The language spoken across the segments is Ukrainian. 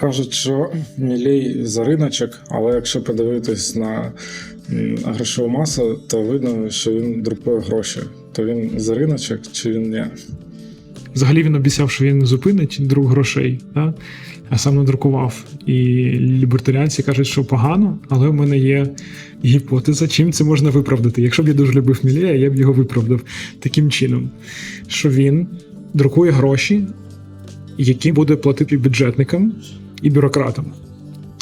Кажуть, що мілей за риночок, але якщо подивитись на грошову масу, то видно, що він друкує гроші. То він за риночок чи він ні? Взагалі він обіцяв, що він зупинить друк грошей, да? а сам надрукував. І лібертаріанці кажуть, що погано, але в мене є гіпотеза, чим це можна виправдати. Якщо б я дуже любив Мілея, я б його виправдав таким чином, що він друкує гроші, які буде платити бюджетникам і бюрократам.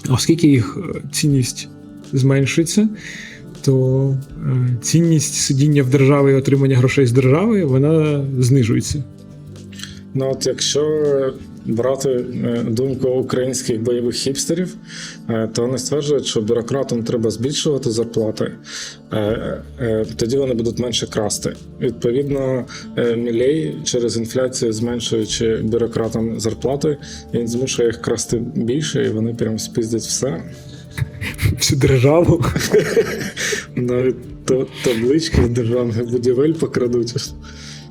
Оскільки їх е, цінність зменшується, то е, цінність сидіння в державі і отримання грошей з держави вона знижується. Ну от якщо брати е, думку українських бойових хіпстерів, е, то вони стверджують, що бюрократам треба збільшувати зарплати, е, тоді вони будуть менше красти. Відповідно, Мілей через інфляцію, зменшуючи бюрократам зарплати, він змушує їх красти більше, і вони прям спіздять все. Всю державу. Навіть таблички з державних будівель покрадуть.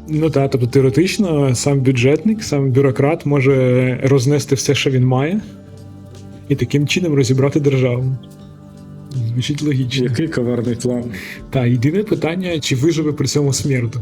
Ну так, тобто теоретично сам бюджетник, сам бюрократ може рознести все, що він має, і таким чином розібрати державу. Звучить логічно. Який коварний план. Та єдине питання, чи виживе при цьому смерть.